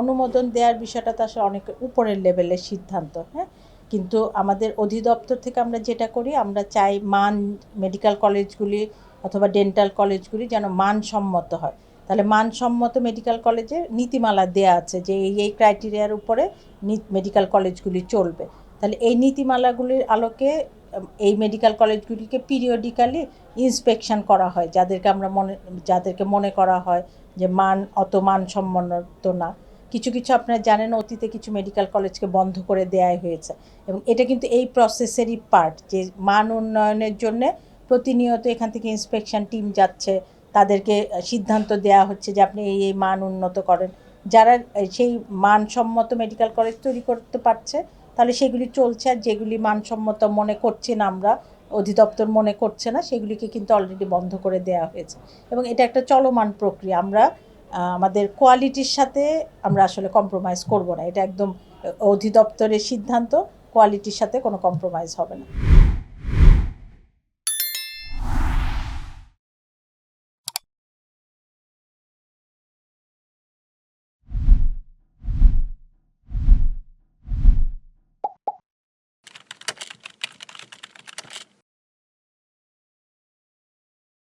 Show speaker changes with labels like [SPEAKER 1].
[SPEAKER 1] অনুমোদন দেওয়ার বিষয়টা তো আসলে অনেক উপরের লেভেলের সিদ্ধান্ত হ্যাঁ? কিন্তু আমাদের অধিদপ্তর থেকে আমরা যেটা করি, আমরা চাই মান মেডিকেল কলেজগুলি অথবা ডেন্টাল কলেজগুলি যেন মানসম্মত হয়। তাহলে মানসম্মত মেডিকেল কলেজে নীতিমালা দেয়া আছে যে এই এই ক্রাইটেরিয়ার উপরে মেডিকেল কলেজগুলি চলবে। তাহলে এই নীতিমালাগুলির আলোকে, এই মেডিকেল কলেজগুলিকে পিরিয়ডিক্যালি ইন্সপেকশন করা হয়, যাদেরকে আমরা মনে, যাদেরকে মনে করা হয় যে মান অত মানসম্মত না। কিছু কিছু আপনারা জানেন অতীতে কিছু মেডিকেল কলেজকে বন্ধ করে দেওয়াই হয়েছে। এবং এটা কিন্তু এই প্রসেসেরই পার্ট যে মান উন্নয়নের জন্যে প্রতিনিয়ত এখান থেকে ইন্সপেকশন টিম যাচ্ছে, তাদেরকে সিদ্ধান্ত দেওয়া হচ্ছে যে আপনি এই এই মান উন্নত করেন। যারা সেই মানসম্মত মেডিকেল কলেজ তৈরি করতে পারছে, তাহলে সেগুলি চলছে আর যেগুলি মানসম্মত মনে করছি না আমরা, অধিদপ্তর মনে করছে না, সেগুলিকে কিন্তু অলরেডি বন্ধ করে দেওয়া হয়েছে। এবং এটা একটা চলমান প্রক্রিয়া। আমরা আমাদের কোয়ালিটির সাথে আমরা আসলে কম্প্রোমাইজ করব না। এটা একদম অধিদপ্তরের সিদ্ধান্ত, কোয়ালিটির সাথে কোনো কম্প্রোমাইজ হবে না।